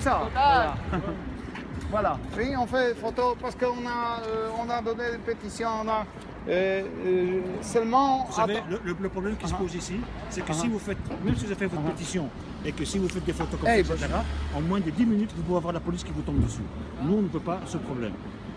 ça. Voilà. Oui, on fait photo parce qu'on a, euh, on a donné une pétition, on a euh, euh, seulement. Vous savez, le, problème qui se pose ici, c'est que si vous faites, même si vous avez fait votre pétition, et que si vous faites des photos comme Eh, ça, etc., en moins de 10 minutes, vous pouvez avoir la police qui vous tombe dessus. Nous, on ne peut pas ce problème.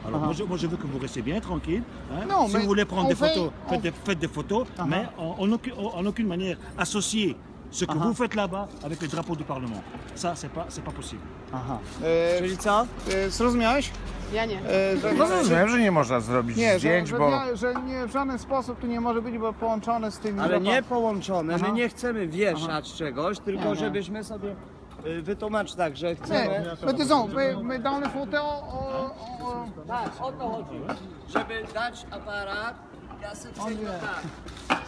Alors, moi, je, moi, je veux que vous restiez bien tranquille. hein. Non, si mais vous voulez prendre des fait- photos, on- faites, des, faites des photos, mais en, en aucune, en- en aucune manière associer ce que vous faites là-bas avec le drapeau du Parlement. Ça, c'est pas, c'est pas possible. Aha. E, Czyli co? e, zrozumiałeś? Ja nie. E, że, No rozumiem, że nie można zrobić nie, że, zdjęć, że, bo... nie, że nie, w żaden sposób tu nie może być, bo połączone z tymi. Ale nie połączone. My nie chcemy wieszać czegoś, tylko żebyśmy sobie y, wytłumaczyć tak, że chcemy. Nie, mais disons, mais, mais dans les photos, on, on, Tak, o to chodzi. Żeby dać aparat, ja sobie tylko tak.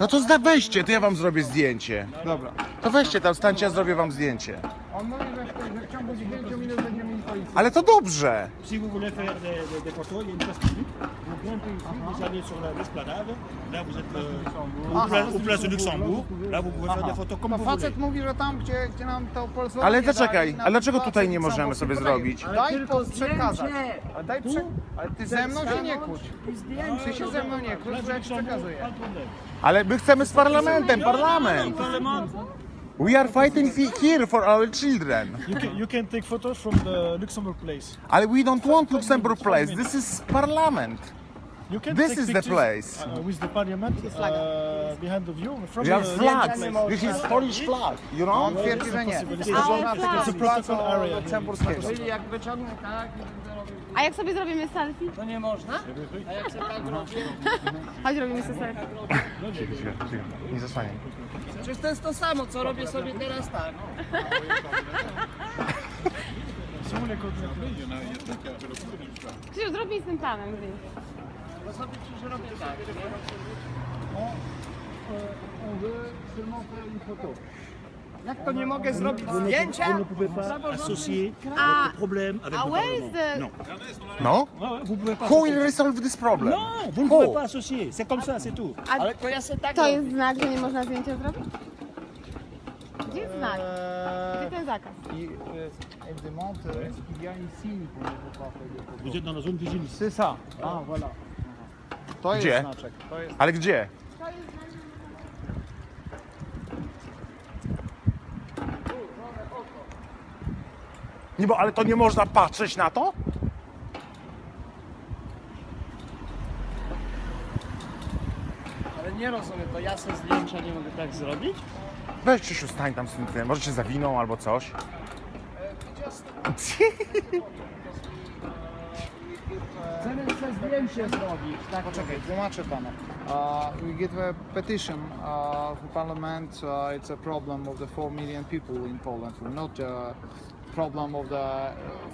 No to zda weźcie, to ja wam zrobię zdjęcie. Dobra. To weźcie tam, stańcie, ja zrobię wam zdjęcie. On mówi, że, że w ciągu 10 minut będziemy. Ale to dobrze. Si vous voulez faire des, des- des photos, il y a une place publique. Vous grimpez ici, vous allez sur la- l'esplanade. Là, vous êtes euh, au, place, au place de Luxembourg. Là, vous pouvez faire des photos comme vous voulez. facet mówi, że tam, gdzie, gdzie nam to Ale zaczekaj, a dlaczego tutaj nie możemy sobie zrobić? Ale Daj tylko to przekazać. zdjęcie. Ale, daj prze... Ale ty ze mną się nie kłóć. I zdjęcie. Ty się ze mną nie kłóć, bo ja ci przekazuję. Ale my chcemy z parlamentem, parlament. Parlement. We are fighting fi- here for our children. You can, you can take photos from the Luxembourg place. Ale we don't want Luxembourg place, this is parliament. You can This take is the pictures, place. uh, with the parliament uh, behind of you. From We have the, flags, this is Polish flag, you know? On twierdzi, że nie. It's A, a, tak. it's a protocol area. Czyli jak wyciągnę tak, A jak sobie zrobimy selfie? to nie można? A jak sobie tak robię? Chodź, robimy sobie selfie. Nie zasłaniaj. Przecież to jest to samo, co robię sobie teraz tak. Krzysiu, zrób mi z tym planem zdjęcie. To sobie przecież robię tak. On veut seulement faire une photo. Jak to nie mogę zrobić zdjęcia? Vous ne pouvez pas associer Ah. votre problème avec Ah, le where is Parlement. the- Non. No? Ouais, ouais, vous pouvez pas Who will associer. resolve this problem? Non, vous ne Who? pouvez pas associer. C'est comme ça, c'est tout. Ale to ja sobie tak To jest znak, że nie można zdjęcia zrobić? Gdzie jest znak? Gdzie Euh, ten zakaz? il, euh, elle demande euh, est-ce qu'il y a un signe pour ne pas faire des photos. Vous êtes dans la zone vigile. C'est ça. Ah, voilà. To jest Gdzie? znaczek. To jest... Ale gdzie? Nie, bo ale to nie można patrzeć na to? Ale nie rozumiem, to ja sobie zdjęcia nie mogę tak zrobić? Weź Krzysiu, stań tam z tym, tym. może cię zawiną albo coś. Chcemy sobie zdjęcie zrobić. Tak, Poczekaj, tłumaczę panu. Uh, we get a petition uh, for parliament. Uh, it's a problem of the 4 million people in Poland, not a problem of the uh,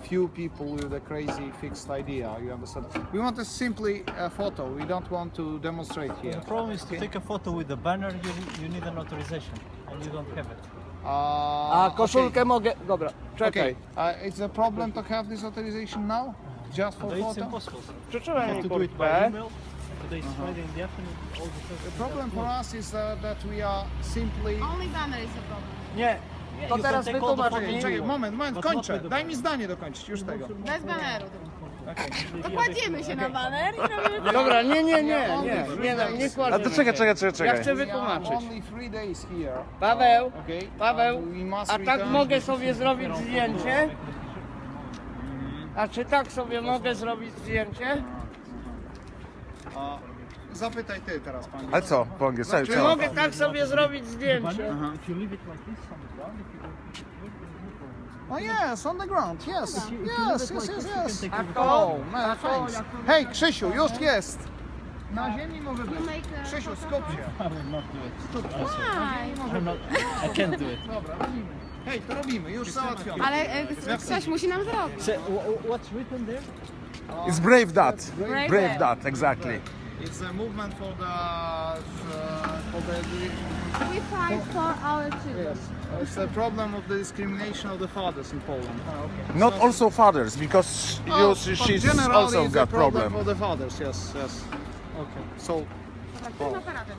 few people with a crazy fixed idea. You understand? We want a simply a photo. We don't want to demonstrate here. The problem is to take a photo with the banner, you, you need an authorization, and you don't have it. Uh, A koszulkę mogę. Dobra, Okay. czekaj. okay. Uh, it's a problem to have this authorization now, just for But it's photo. impossible. sir. Przeczytaj mi have to do it by kurtkę. email. Today is Friday in the afternoon. All the The problem for us is uh, that we are simply. Only banner is a problem. Nie. To teraz wytłumacz. Czekaj, moment, moment, kończę. Daj mi zdanie dokończyć, już tego. Bez baneru. To kładziemy się na baner i robimy Dobra, nie, nie, nie, nie, nie, nie, nie A kładziemy to czekaj, się. czekaj, czekaj, Ja czekaj. chcę wytłumaczyć. only three days here. Paweł, Okay. Paweł, and we must a tak return- mogę sobie zrobić zdjęcie? A czy tak sobie mogę zrobić zdjęcie? Zapytaj ty teraz, panie. Ale co, po angielsku? Czy Co? mogę tak sobie zrobić zdjęcie? If you leave it like this on the ground, if you don't keep it good, there's no Oh yes, on the ground, yes, yes, yes, yes, yes. Oh, man, thanks. Hej, Krzysiu, już jest. Na ziemi może być. Krzysiu, skup się. I will not do it. I'm not, I can't do it. Dobra, robimy. Hej, to robimy, już załatwione. Ale e, ktoś musi nam zrobić. So, wh- what's written there? It's brave that. Brave Brave that. that, exactly. It's a movement for the uh, for the We fight for our children. yes. It's a problem of the discrimination of the fathers in Poland. Not also fathers, because you, Oh, she's also it's a got problem problem. for the fathers. Yes, yes. Okay. So Dobra, którym aparatem?